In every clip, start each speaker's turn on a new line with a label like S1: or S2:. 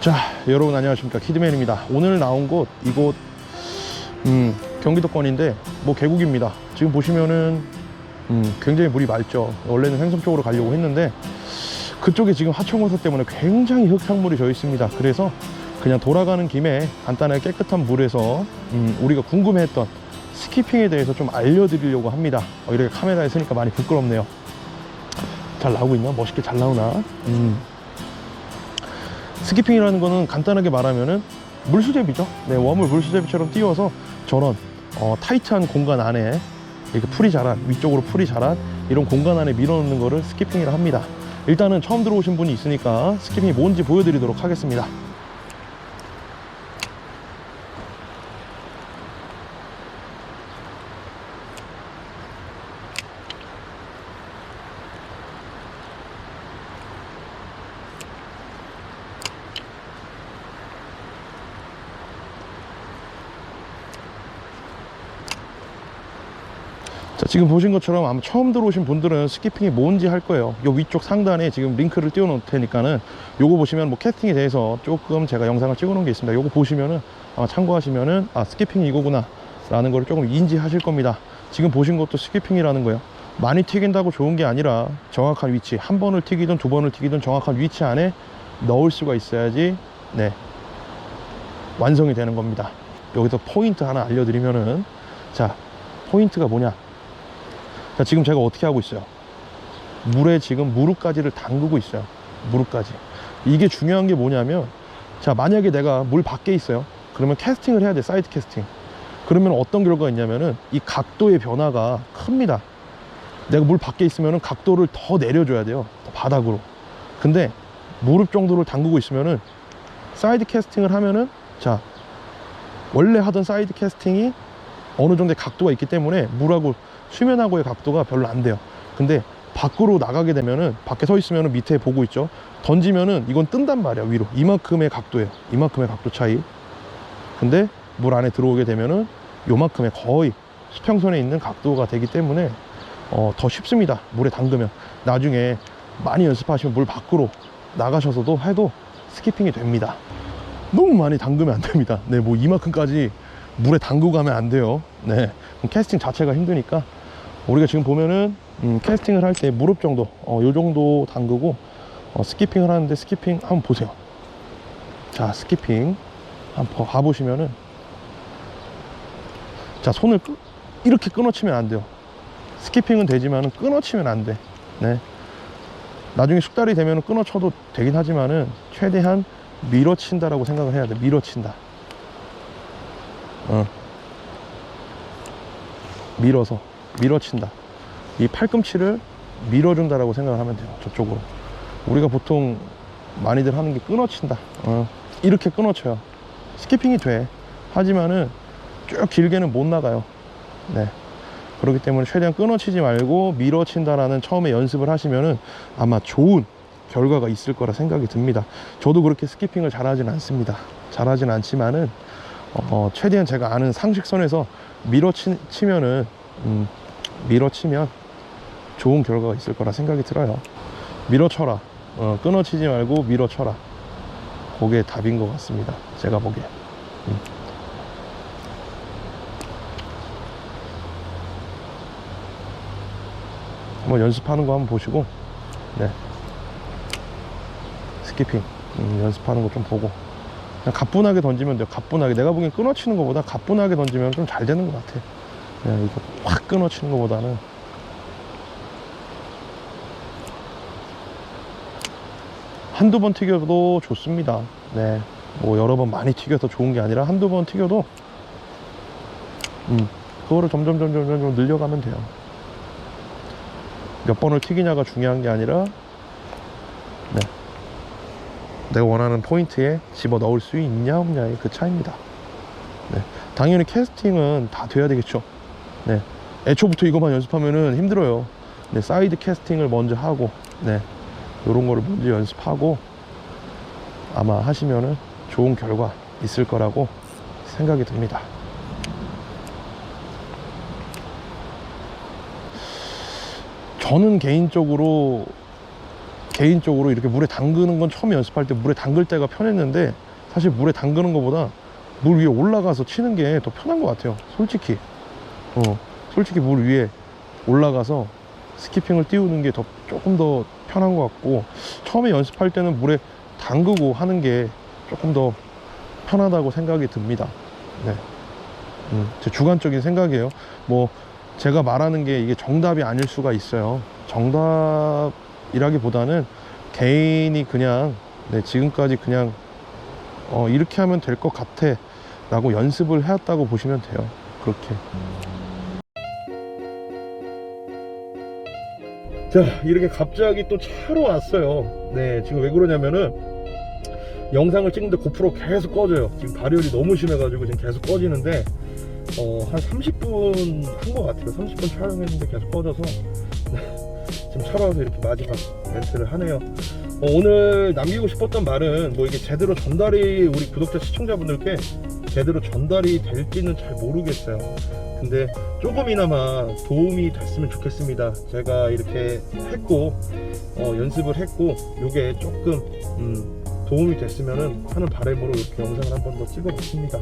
S1: 자 여러분 안녕하십니까. 키드맨입니다. 오늘 나온 곳 이곳 음, 경기도권인데 뭐 계곡입니다. 지금 보시면은 음, 굉장히 물이 맑죠. 원래는 횡성 쪽으로 가려고 했는데 그쪽에 지금 하천공사 때문에 굉장히 흙탕물이 져 있습니다. 그래서 그냥 돌아가는 김에 간단하게 깨끗한 물에서 음, 우리가 궁금해했던 스키핑에 대해서 좀 알려드리려고 합니다. 어, 이렇게 카메라에 쓰니까 많이 부끄럽네요. 잘 나오고 있나? 멋있게 잘 나오나? 음. 스키핑이라는 거는 간단하게 말하면은 물수제비죠. 네, 웜을 물수제비처럼 띄워서 저런 어, 타이트한 공간 안에 이렇게 풀이 자란 위쪽으로 풀이 자란 이런 공간 안에 밀어넣는 거를 스키핑이라 합니다. 일단은 처음 들어오신 분이 있으니까 스키핑이 뭔지 보여드리도록 하겠습니다. 자, 지금 보신 것처럼 아마 처음 들어오신 분들은 스키핑이 뭔지 할 거예요. 요 위쪽 상단에 지금 링크를 띄워 놓을 테니까는 요거 보시면 뭐 캐스팅에 대해서 조금 제가 영상을 찍어 놓은 게 있습니다. 요거 보시면은 아마 참고하시면은 아, 스키핑이 이거구나 라는 거를 조금 인지하실 겁니다. 지금 보신 것도 스키핑이라는 거예요. 많이 튀긴다고 좋은 게 아니라 정확한 위치, 한 번을 튀기든 두 번을 튀기든 정확한 위치 안에 넣을 수가 있어야지 네. 완성이 되는 겁니다. 여기서 포인트 하나 알려드리면은 자, 포인트가 뭐냐? 자, 지금 제가 어떻게 하고 있어요? 물에 지금 무릎까지를 담그고 있어요. 무릎까지. 이게 중요한 게 뭐냐면, 자, 만약에 내가 물 밖에 있어요. 그러면 캐스팅을 해야 돼, 사이드 캐스팅. 그러면 어떤 결과가 있냐면은, 이 각도의 변화가 큽니다. 내가 물 밖에 있으면은 각도를 더 내려줘야 돼요. 바닥으로. 근데 무릎 정도를 담그고 있으면은, 사이드 캐스팅을 하면은, 자, 원래 하던 사이드 캐스팅이 어느 정도의 각도가 있기 때문에 물하고 수면하고의 각도가 별로 안 돼요. 근데 밖으로 나가게 되면은 밖에 서 있으면은 밑에 보고 있죠. 던지면은 이건 뜬단 말이야 위로 이만큼의 각도예요. 이만큼의 각도 차이. 근데 물 안에 들어오게 되면은 요만큼의 거의 수평선에 있는 각도가 되기 때문에 어, 더 쉽습니다. 물에 담그면 나중에 많이 연습하시면 물 밖으로 나가셔서도 해도 스키핑이 됩니다. 너무 많이 담그면 안 됩니다. 네, 뭐 이만큼까지 물에 담그고 가면 안 돼요. 네, 캐스팅 자체가 힘드니까 우리가 지금 보면은 음, 캐스팅을 할 때 무릎 정도, 어, 요 정도 담그고 어, 스키핑을 하는데 스키핑 한번 보세요. 자, 스키핑 한번 봐보시면은 자 손을 끄- 이렇게 끊어치면 안 돼요. 스키핑은 되지만은 끊어치면 안 돼. 네. 나중에 숙달이 되면 끊어쳐도 되긴 하지만은 최대한 밀어친다라고 생각을 해야 돼. 밀어친다. 어. 밀어서 밀어친다. 이 팔꿈치를 밀어준다라고 생각을 하면 돼요. 저쪽으로. 우리가 보통 많이들 하는 게 끊어친다. 어. 이렇게 끊어쳐요. 스키핑이 돼. 하지만은 쭉 길게는 못 나가요. 네. 그렇기 때문에 최대한 끊어치지 말고 밀어친다라는 처음에 연습을 하시면은 아마 좋은 결과가 있을 거라 생각이 듭니다. 저도 그렇게 스키핑을 잘하진 않습니다. 잘하진 않지만은 어, 최대한 제가 아는 상식선에서 밀어치면은 음, 밀어치면 좋은 결과가 있을 거라 생각이 들어요. 밀어쳐라. 어, 끊어치지 말고 밀어쳐라. 그게 답인 것 같습니다. 제가 보기에. 음. 한번 연습하는 거 한번 보시고, 네. 스키핑 음, 연습하는 거 좀 보고 그냥 가뿐하게 던지면 돼요. 가뿐하게 내가 보기엔 끊어치는 것보다 가뿐하게 던지면 좀 잘 되는 것 같아. 그냥 이거 확 끊어치는 것보다는 한두 번 튀겨도 좋습니다. 네. 뭐 여러 번 많이 튀겨서 좋은 게 아니라 한두 번 튀겨도 음, 그거를 점점 점점 점점 늘려가면 돼요. 몇 번을 튀기냐가 중요한 게 아니라 네. 내가 원하는 포인트에 집어 넣을 수 있냐 없냐의 그 차이입니다. 네. 당연히 캐스팅은 다 돼야 되겠죠. 네. 애초부터 이것만 연습하면은 힘들어요. 네. 사이드 캐스팅을 먼저 하고, 네. 요런 거를 먼저 연습하고 아마 하시면은 좋은 결과 있을 거라고 생각이 듭니다. 저는 개인적으로 개인적으로 이렇게 물에 담그는 건 처음 연습할 때 물에 담글 때가 편했는데 사실 물에 담그는 것보다 물 위에 올라가서 치는 게 더 편한 것 같아요. 솔직히. 어, 솔직히 물 위에 올라가서 스키핑을 띄우는 게 더 조금 더 편한 것 같고 처음에 연습할 때는 물에 담그고 하는 게 조금 더 편하다고 생각이 듭니다. 네. 음, 제 주관적인 생각이에요. 뭐 제가 말하는 게 이게 정답이 아닐 수가 있어요. 정답 이라기보다는 개인이 그냥 네, 지금까지 그냥 어, 이렇게 하면 될 것 같아 라고 연습을 해왔다고 보시면 돼요. 그렇게. 자, 이렇게 갑자기 또 차로 왔어요. 네, 지금 왜 그러냐면은 영상을 찍는데 고프로 계속 꺼져요. 지금 발열이 너무 심해가지고 지금 계속 꺼지는데 어, 한 30분 한 것 같아요. 30분 촬영했는데 계속 꺼져서 지금 차로 와서 이렇게 마지막 멘트를 하네요. 어, 오늘 남기고 싶었던 말은 뭐 이게 제대로 전달이 우리 구독자 시청자분들께 제대로 전달이 될지는 잘 모르겠어요. 근데 조금이나마 도움이 됐으면 좋겠습니다. 제가 이렇게 했고 어, 연습을 했고 요게 조금 음, 도움이 됐으면 하는 바람으로 이렇게 영상을 한 번 더 찍어봤습니다.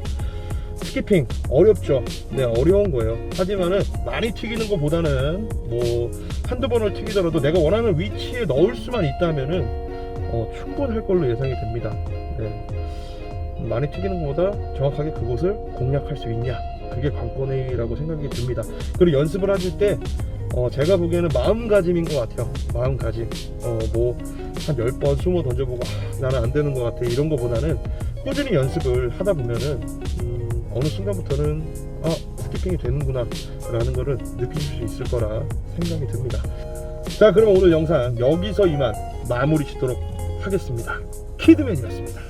S1: 스키핑 어렵죠. 네 어려운 거예요. 하지만은 많이 튀기는 것보다는 뭐 한두 번을 튀기더라도 내가 원하는 위치에 넣을 수만 있다면은 어, 충분할 걸로 예상이 됩니다. 네. 많이 튀기는 것보다 정확하게 그곳을 공략할 수 있냐 그게 관건이라고 생각이 듭니다. 그리고 연습을 하실 때 어, 제가 보기에는 마음가짐인 것 같아요. 마음가짐. 어, 뭐, 한 10번, 20번 던져보고, 아, 나는 안 되는 것 같아. 이런 것보다는 꾸준히 연습을 하다 보면은, 음, 어느 순간부터는, 아, 스키핑이 되는구나. 라는 거를 느끼실 수 있을 거라 생각이 듭니다. 자, 그럼 오늘 영상 여기서 이만 마무리 짓도록 하겠습니다. 키드맨이었습니다.